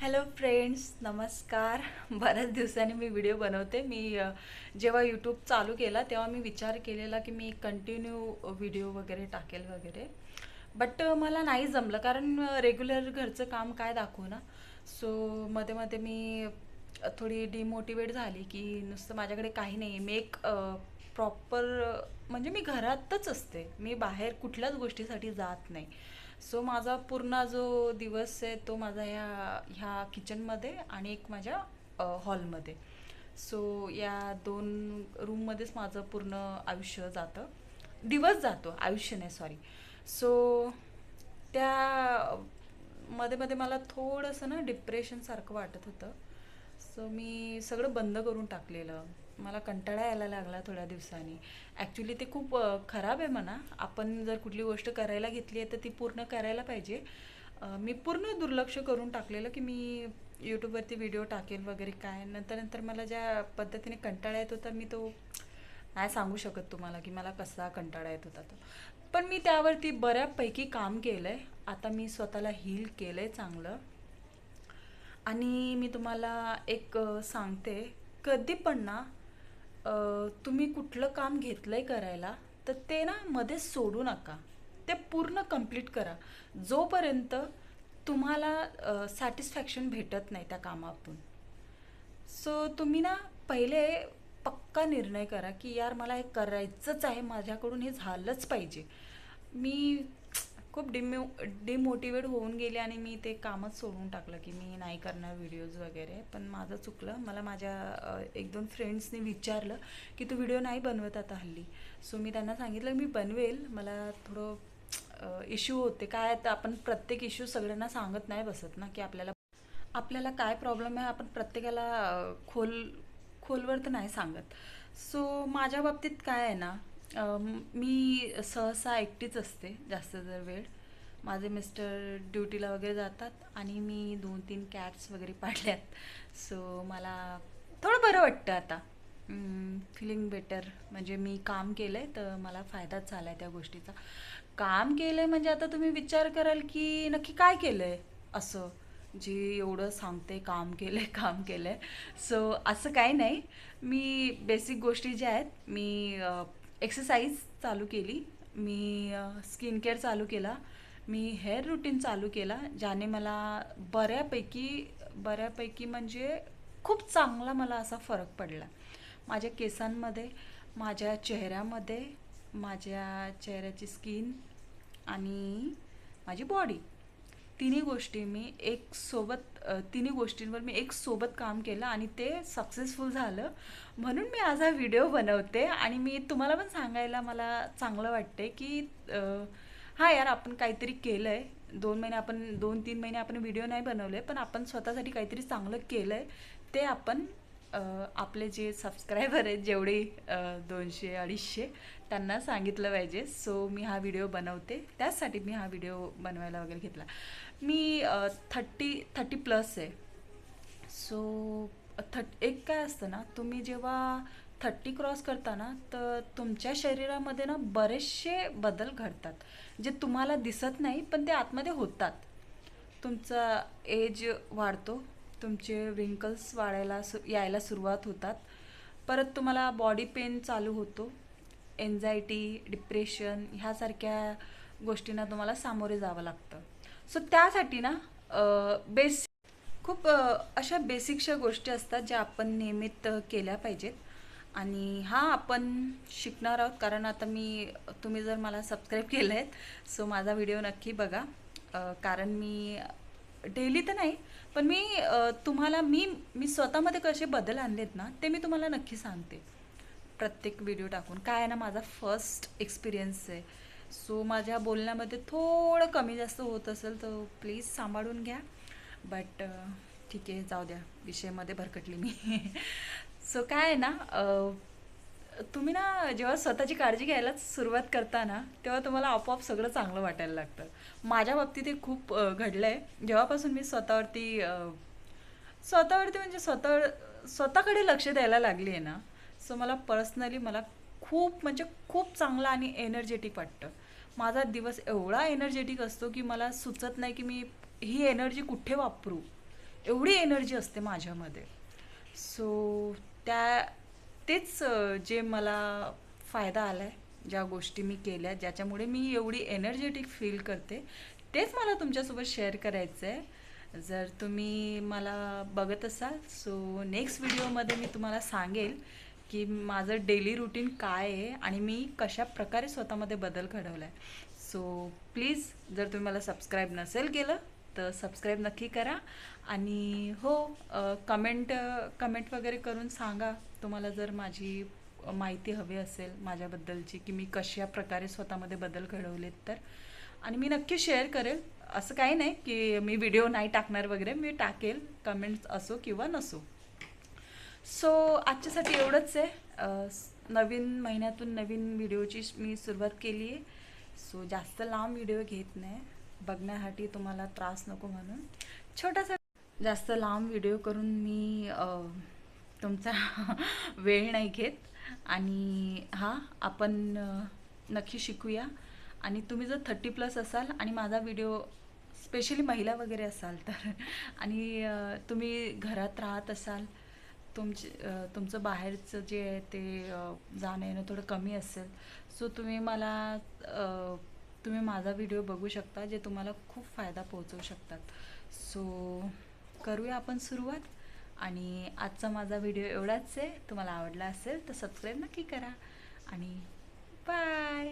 Hello friends नमस्कार. बऱ्याच दिवसांनी मी व्हिडिओ बनवते. मी जेव्हा यूट्यूब चालू केला तेव्हा मी विचार केलेला की मी कंटिन्यू व्हिडिओ वगैरे टाकेल वगैरे. बट मला नाही जमलं कारण रेग्युलर घरचं काम काय दाखवू ना? सो मध्ये मध्ये मी थोडी डिमोटिवेट झाली की नुसतं माझ्याकडे काही नाही मी एक प्रॉपर म्हणजे मी घरातच असते. मी बाहेर कुठल्याच गोष्टीसाठी जात नाही. सो माझा पूर्ण जो दिवस आहे तो माझा ह्या ह्या किचनमध्ये आणि एक माझ्या हॉलमध्ये सो या दोन रूममध्येच माझं पूर्ण आयुष्य जातं. दिवस जातो आयुष्य नाही सॉरी सो त्या मध्ये मध्ये मला थोडंसं ना डिप्रेशनसारखं वाटत होतं. सो मी सगळं बंद करून टाकलेलं. मला कंटाळा यायला लागला थोड्या दिवसांनी. ॲक्च्युली ते खूप खराब आहे म्हणा. आपण जर कुठली गोष्ट करायला घेतली आहे तर ती पूर्ण करायला पाहिजे. मी पूर्ण दुर्लक्ष करून टाकलेलं की मी यूट्यूबवरती व्हिडिओ टाकेन वगैरे काय. नंतर नंतर मला ज्या पद्धतीने कंटाळा येत होता मी तो नाही सांगू शकत तुम्हाला की मला कसा कंटाळा येत होता तो. पण मी त्यावरती बऱ्यापैकी काम केलं आहे आता मी स्वतःला हील केलं आहे चांगलं. आणि मी तुम्हाला एक सांगते. कधी पण ना तुम्ही कुठलं काम घेतलं आहे करायला तर ते ना मध्ये सोडू नका. ते पूर्ण कंप्लीट करा. जोपर्यंत तुम्हाला सॅटिस्फॅक्शन भेटत नाही त्या कामातून. सो तुम्ही ना पहिले पक्का निर्णय करा की यार मला हे करायचंच आहे माझ्याकडून हे झालंच पाहिजे. मी खूप डिमो डिमोटिवेट होऊन गेले आणि मी ते कामच सोडून टाकलं की मी नाही करणार व्हिडिओज वगैरे. पण माझं चुकलं. मला माझ्या एक दोन फ्रेंड्सनी विचारलं की तू व्हिडिओ नाही बनवत आता हल्ली. सो मी त्यांना सांगितलं मी बनवेल. मला थोडं इश्यू होते. काय तर आपण प्रत्येक इश्यू सगळ्यांना सांगत नाही बसत ना की आपल्याला आपल्याला काय प्रॉब्लेम आहे? आपण प्रत्येकाला खोल खोलवर तर नाही सांगत. सो माझ्या बाबतीत काय आहे ना मी सहसा एकटीच असते जास्त जर वेळ. माझे मिस्टर ड्युटीला वगैरे जातात आणि मी दोन तीन कॅट्स वगैरे पाडल्यात. सो मला थोडं बरं वाटतं आता. फिलिंग बेटर म्हणजे मी काम केलं आहे तर मला फायदाच झाला आहे त्या गोष्टीचा. काम केलं आहे म्हणजे आता तुम्ही विचार कराल की नक्की काय केलं आहे असं. जे एवढं सांगते काम केलं आहे काम केलं आहे सो असं काही नाही. मी बेसिक गोष्टी ज्या आहेत मी एक्सरसाइज चालू केली. मी स्किन केअर चालू केला. मी हेअर रुटीन चालू केला ज्याने मला बऱ्यापैकी बऱ्यापैकी म्हणजे खूप चांगला मला असा फरक पडला. माझ्या केसांमध्ये माझ्या चेहऱ्यामध्ये माझ्या चेहऱ्याची स्किन आणि माझी बॉडी तिन्ही गोष्टी मी एक सोबत तिन्ही गोष्टींवर मी एक सोबत काम केलं आणि ते सक्सेसफुल झालं. म्हणून मी आज हा व्हिडिओ बनवते आणि मी तुम्हाला पण सांगायला मला चांगलं वाटते की हा यार आपण काहीतरी केलं आहे दोन महिने आपण दोन तीन महिने आपण व्हिडिओ नाही बनवले पण आपण स्वतःसाठी काहीतरी चांगलं केलं आहे ते आपण आपले जे सबस्क्रायबर आहेत जेवढे दोनशे अडीचशे त्यांना सांगितलं पाहिजे. सो मी हा व्हिडिओ बनवते. त्याचसाठी मी हा व्हिडिओ बनवायला वगैरे घेतला. मी थर्टी थर्टी प्लस आहे. सो थट एक काय असतं ना तुम्ही जेव्हा थर्टी क्रॉस करता ना तर तुमच्या शरीरामध्ये ना बरेचसे बदल घडतात. जे तुम्हाला दिसत नाही पण ते आतमध्ये होतात. तुमचा एज वाढतो तुमचे रिंकल्स वाढायला सु यायला सुरुवात होतात. परत तुम्हाला बॉडी पेन चालू होतो. एन्झायटी डिप्रेशन ह्यासारख्या गोष्टींना तुम्हाला सामोरे जावं लागतं. सो त्यासाठी ना बेस खूप अशा बेसिकशा गोष्टी असतात ज्या आपण नियमित केल्या पाहिजेत. आणि हा आपण शिकणार आहोत कारण आता मी तुम्ही जर मला सबस्क्राईब केलं आहेत सो माझा व्हिडिओ नक्की बघा. कारण मी डेली तर नाही पण मी तुम्हाला मी मी स्वतःमध्ये कसे बदल आणलेत ना ते मी तुम्हाला नक्की सांगते. प्रत्येक व्हिडिओ टाकून. काय आहे ना माझा फर्स्ट एक्सपिरियन्स आहे. सो माझ्या बोलण्यामध्ये थोडं कमी जास्त होत असेल तर प्लीज सांभाळून घ्या. बट ठीक आहे जाऊ द्या. विषयामध्ये भरकटली मी. सो काय आहे ना तुम्ही ना जेव्हा स्वतःची काळजी घ्यायला सुरुवात करता ना तेव्हा तुम्हाला आपोआप सगळं चांगलं वाटायला लागतं. माझ्या बाबतीत हे खूप घडलं आहे जेव्हापासून मी स्वतःवरती स्वतःवरती म्हणजे स्वतः स्वतःकडे लक्ष द्यायला लागली आहे ना सो मला पर्सनली मला खूप म्हणजे खूप चांगलं आणि एनर्जेटिक वाटतं. माझा दिवस एवढा एनर्जेटिक असतो की मला सुचत नाही की मी ही एनर्जी कुठे वापरू. एवढी एनर्जी असते माझ्यामध्ये. सो त्या तेच जे मला फायदा आला आहे ज्या गोष्टी मी केल्या ज्याच्यामुळे मी एवढी एनर्जेटिक फील करते तेच मला तुमच्यासोबत शेअर करायचं आहे जर तुम्ही मला बघत असाल सो नेक्स्ट व्हिडिओमध्ये मी तुम्हाला सांगेल की माझं डेली रुटीन काय आहे आणि मी कशा प्रकारे स्वतःमध्ये बदल घडवला आहे सो प्लीज जर तुम्ही मला सबस्क्राईब नसेल केलं तर सबस्क्राईब नक्की करा. आणि हो कमेंट कमेंट वगैरे करून सांगा. तुम्हाला जर माझी माहिती हवी असेल माझ्याबद्दलची की मी कशा प्रकारे स्वतःमध्ये बदल घडवलेत तर. आणि मी नक्की शेअर करेल. असं काही नाही की मी व्हिडिओ नाही टाकणार वगैरे मी टाकेल. कमेंट्स असो किंवा नसो. सो आजच्यासाठी एवढंच आहे. नवीन महिन्यातून नवीन व्हिडिओची मी सुरुवात केली आहे. सो जास्त लांब व्हिडिओ घेत नाही. बघण्यासाठी तुम्हाला त्रास नको म्हणून. छोटासा जास्त लांब व्हिडिओ करून मी तुमचा वेळ नाही घेत. आणि हां आपण नक्की शिकूया. आणि तुम्ही जर थर्टी प्लस असाल आणि माझा व्हिडिओ स्पेशली महिला वगैरे असाल तर. आणि तुम्ही घरात राहत असाल तुमचे तुमचं बाहेरचं जे आहे ते जाणं येणं थोडं कमी असेल. सो तुम्ही मला तुम्ही माझा व्हिडिओ बघू शकता जे तुम्हाला खूप फायदा पोहोचवू शकतात. सो करूया आपण सुरुवात. आणि आजचा माझा व्हिडिओ एवढाच आहे. तुम्हाला आवडला असेल तर सबस्क्राईब नक्की करा. आणि बाय